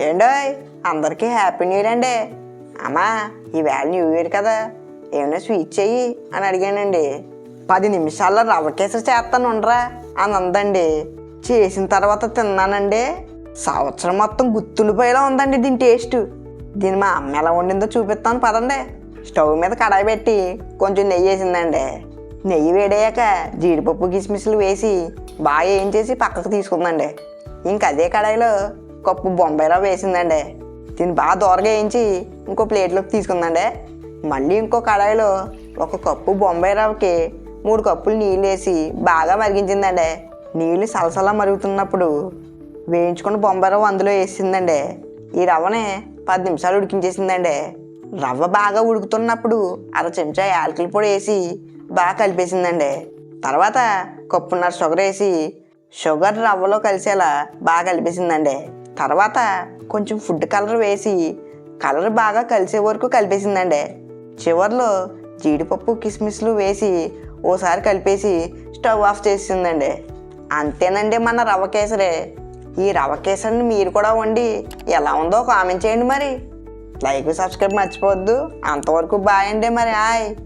ఏండోయ్ అందరికీ happy new year అండి. అమ్మా ఈవేళ న్యూ ఇయర్ కదా. ఏమైనా స్వీట్ చెయ్యి అని అడిగానండి. పది నిమిషాల్లో రవ్వ కేసరి చేస్తాను ఉండరా అని అందండి. చేసిన తర్వాత తిన్నానండి. సంవత్సరం మొత్తం గుర్తుండిపోయేలా ఉందండి దీని టేస్ట్ దీన్ని మా అమ్మ ఎలా వండిందో చూపిస్తాను పదండి. స్టవ్ మీద కడాయి పెట్టి కొంచెం నెయ్యి వేసిందండి. నెయ్యి వేడయ్యాక జీడిపప్పు కిస్మిస్లు వేసి బాగా వేయించేసి పక్కకు తీసుకుందండి. ఇంక అదే కడాయిలో కప్పు బొంబాయి రవ్వ వేసిందండి. దీన్ని బాగా దూరగా వేయించి ఇంకో ప్లేట్లోకి తీసుకుందండి. మళ్ళీ ఇంకో కడాయిలో ఒక కప్పు బొంబాయి రవ్వకి మూడు కప్పులు నీళ్ళు వేసి బాగా మరిగించిందండి. నీళ్ళు సలసలా మరుగుతున్నప్పుడు వేయించుకున్న బొంబాయి రవ్వ అందులో వేసిందండి. ఈ రవ్వని పది నిమిషాలు ఉడికించేసిందండి. రవ్వ బాగా ఉడుకుతున్నప్పుడు అర చెంచా యాలకుల పొడి వేసి బాగా కలిపేసిందండి. తర్వాత కప్పున్నర షుగర్ వేసి షుగర్ రవ్వలో కలిసేలా బాగా కలిపేసిందండి. తర్వాత కొంచెం ఫుడ్ కలర్ వేసి కలర్ బాగా కలిసే వరకు కలిపేసిందండి. చివర్లో జీడిపప్పు కిస్మిస్లు వేసి ఓసారి కలిపేసి స్టవ్ ఆఫ్ చేసిందండి. అంతేనండి మన రవ్వ కేసరే. ఈ రవ్వ కేసరిని మీరు కూడా వండి ఎలా ఉందో కామెంట్ చేయండి మరి. లైక్ సబ్స్క్రైబ్ మర్చిపోవద్దు. అంతవరకు బాయ్ అండి మరి. హాయ్